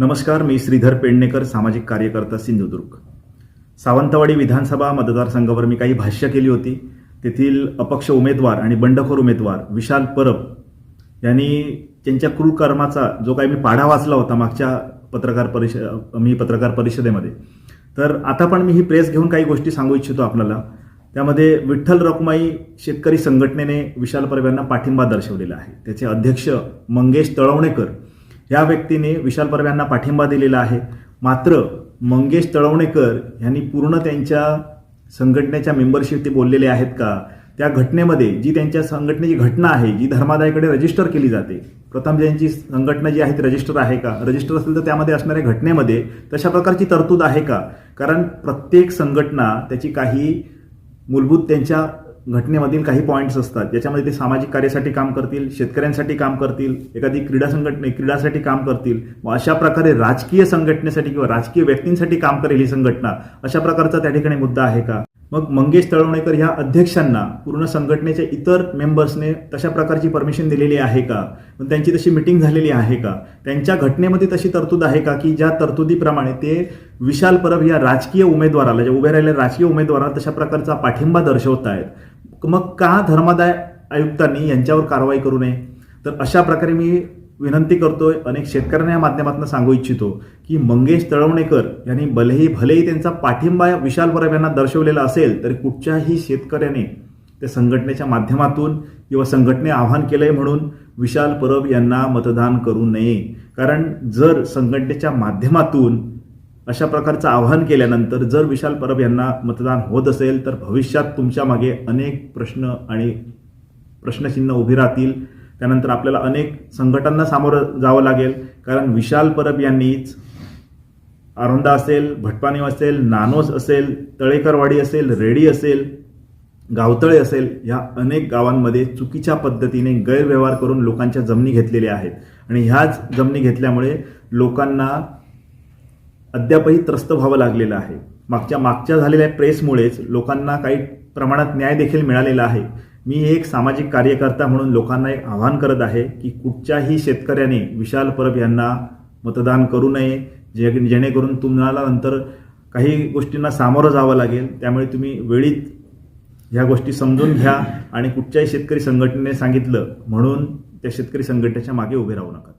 नमस्कार मी श्रीधर पेडणेकर सामाजिक कार्यकर्ता सिंधुदुर्ग. सावंतवाडी विधानसभा मतदारसंघावर मी काही भाष्य केली होती. तेथील अपक्ष उमेदवार आणि बंडखोर उमेदवार विशाल परब यांनी त्यांच्या क्रूर कर्माचा जो काही मी पाढा वाचला होता मागच्या पत्रकार परिषद मी पत्रकार परिषदेमध्ये. तर आता पण मी ही प्रेस घेऊन काही गोष्टी सांगू इच्छितो आपल्याला. त्यामध्ये विठ्ठल रखुमाई शेतकरी संघटनेने विशाल परब यांना पाठिंबा दर्शवलेला आहे. त्याचे अध्यक्ष मंगेश तळवणेकर या व्यक्तीने विशाल परब यांना पाठिंबा दिलेला आहे. मात्र मंगेश तळवणेकर यांनी पूर्ण त्यांच्या संघटनेच्या मेंबरशिप ते बोललेले आहेत का? त्या घटनेमध्ये जी त्यांच्या संघटनेची घटना आहे जी धर्मादायकडे रजिस्टर केली जाते प्रथम त्यांची संघटना जी आहे ती रजिस्टर आहे का? रजिस्टर असेल तर त्यामध्ये असणाऱ्या घटनेमध्ये तशा प्रकारची तरतूद आहे का? कारण प्रत्येक संघटना त्याची काही मूलभूत त्यांच्या घटनेमधील काही पॉईंट्स असतात ज्याच्यामध्ये ते सामाजिक कार्यासाठी काम करतील शेतकऱ्यांसाठी काम करतील एखादी क्रीडा संघटने क्रीडासाठी काम करतील व अशा प्रकारे राजकीय संघटनेसाठी किंवा राजकीय व्यक्तींसाठी काम करेल ही संघटना अशा प्रकारचा त्या ठिकाणी मुद्दा आहे का? मग मंगेश तळवणेकर ह्या अध्यक्षांना पूर्ण संघटनेच्या इतर मेंबर्सने तशा प्रकारची परमिशन दिलेली आहे का? मग त्यांची तशी मिटिंग झालेली आहे का? त्यांच्या घटनेमध्ये तशी तरतूद आहे का की ज्या तरतुदीप्रमाणे ते विशाल परब या राजकीय उमेदवाराला ज्या उभ्या राहिलेल्या राजकीय उमेदवाराला तशा प्रकारचा पाठिंबा दर्शवत आहेत मग का धर्मादाय आयुक्तांनी यांच्यावर कारवाई करू नये? तर अशा प्रकारे मी विनंती करतोय अनेक शेतकऱ्यांना या माध्यमातून सांगू इच्छितो की मंगेश तळवणेकर यांनी भलेही भलेही त्यांचा पाठिंबा विशाल परब यांना दर्शवलेला असेल तरी कुठच्याही शेतकऱ्याने त्या संघटनेच्या माध्यमातून किंवा संघटने आवाहन केलंय म्हणून विशाल परब यांना मतदान करू नये. कारण जर संघटनेच्या माध्यमातून अशा प्रकारचं आवाहन केल्यानंतर जर विशाल परब यांना मतदान होत असेल तर भविष्यात तुमच्या मागे अनेक प्रश्न आणि प्रश्नचिन्ह उभी राहतील. त्यानंतर आपल्याला अनेक संघटनांना सामोरं जावं लागेल. कारण विशाल परब यांनीच आरोंदा असेल भटपाणी असेल नानोस असेल तळेकरवाडी असेल रेडी असेल गावतळे असेल ह्या अनेक गावांमध्ये चुकीच्या पद्धतीने गैरव्यवहार करून लोकांच्या जमिनी घेतलेल्या आहेत. आणि ह्याच जमिनी घेतल्यामुळे लोकांना अद्यापही त्रस्त व्हावं लागलेलं आहे. मागच्या मागच्या झालेल्या प्रेसमुळेच लोकांना काही प्रमाणात न्याय देखील मिळालेला आहे. मी एक सामाजिक कार्यकर्ता म्हणून लोकांना एक आवाहन करत आहे की कुठच्याही शेतकऱ्याने विशाल परब यांना मतदान करू नये जे जेणेकरून तुम्हाला नंतर काही गोष्टींना सामोरं जावं लागेल. त्यामुळे तुम्ही वेळीत ह्या गोष्टी समजून घ्या आणि कुठच्याही शेतकरी संघटनेने सांगितलं म्हणून त्या शेतकरी संघटनेच्या मागे उभे राहू नका.